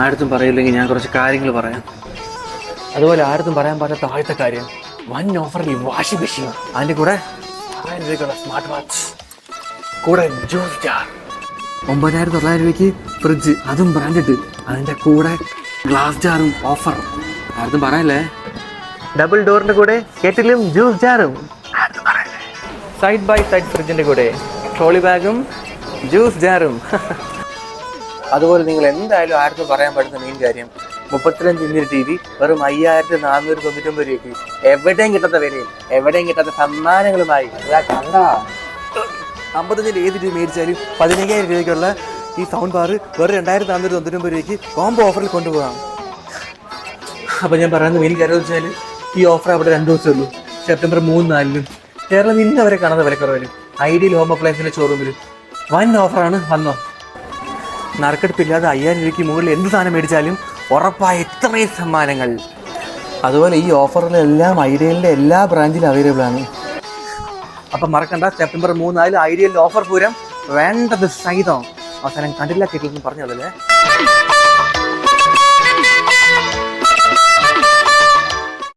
ആരടുത്തും പറയില്ലെങ്കിൽ ഞാൻ കുറച്ച് കാര്യങ്ങൾ പറയാം. അതുപോലെ ആരും പറയാൻ പറ്റാത്ത ആദ്യത്തെ കാര്യം വൻ ഓഫറിൽ വാഷിംഗ് മെഷീൻ. അതിന്റെ കൂടെ സ്മാർട്ട് വാച്ച് കൂടെ ജ്യൂസ് ജാർ ഒമ്പതിനായിരത്തി തൊള്ളായിരം രൂപയ്ക്ക് ഫ്രിഡ്ജ് അതും ബ്രാൻഡഡ് അതിന്റെ കൂടെ ഗ്ലാസ് ജാറും ഓഫർ ആർക്കും പറയല്ലേ? ഡബിൾ ഡോറിന്റെ കൂടെ കെറ്റിലും ജ്യൂസ് ജാറും സൈഡ് ബൈ സൈഡ് ഫ്രിഡ്ജിന്റെ കൂടെ ട്രോളി ബാഗും ജ്യൂസ് ജാറും അതുപോലെ നിങ്ങൾ എന്തായാലും ആർക്കും പറയാൻ പറ്റുന്ന മെയിൻ കാര്യം മുപ്പത്തിരഞ്ച് ഇഞ്ചിന് ടി വി വെറും അയ്യായിരത്തി നാനൂറ്റി തൊണ്ണൂറ്റൊമ്പത് രൂപയ്ക്ക് എവിടെയും കിട്ടാത്ത വിലയിൽ എവിടെയും കിട്ടാത്ത സമ്മാനങ്ങളുമായി അമ്പത്തഞ്ചിൽ ഏത് രൂപ മേടിച്ചാലും പതിനയ്യായിരം രൂപയ്ക്കുള്ള ഈ സൗണ്ട് ബാർ വെറും രണ്ടായിരത്തി നാനൂറ്റി തൊണ്ണൂറ്റൊമ്പത് രൂപയ്ക്ക് കോംബോ ഓഫറിൽ കൊണ്ടുപോകാം. അപ്പോൾ ഞാൻ പറയുന്നത് മെയിൻ കാര്യം വെച്ചാൽ ഈ ഓഫർ അവിടെ രണ്ട് ദിവസമേ ഉള്ളൂ. സെപ്റ്റംബർ മൂന്ന് നാലിനും കേരളം ഇന്ന് വരെ കാണുന്ന വിലക്കുറവിലും ഐഡിയൽ ഹോം അപ്ലയൻസിന്റെ ഷോറൂമിൽ വൻ ഓഫറാണ് വന്നോ നറുക്കെടുപ്പില്ലാതെ അയ്യായിരം രൂപയ്ക്ക് മുകളിൽ എന്ത് സാധനം മേടിച്ചാലും ഉറപ്പായ ഇത്രയും സമ്മാനങ്ങൾ. അതുപോലെ ഈ ഓഫറിലെല്ലാം ഐഡിയലിന്റെ എല്ലാ ബ്രാഞ്ചിലും അവൈലബിൾ ആണ്. അപ്പം മറക്കണ്ട സെപ്റ്റംബർ മൂന്നാൽ ഐഡിയലിന്റെ ഓഫർ പൂരം വേണ്ടത് സഹിതം. അവസാനം കണ്ടില്ല കേട്ടില്ലെന്ന് പറഞ്ഞോളല്ലേ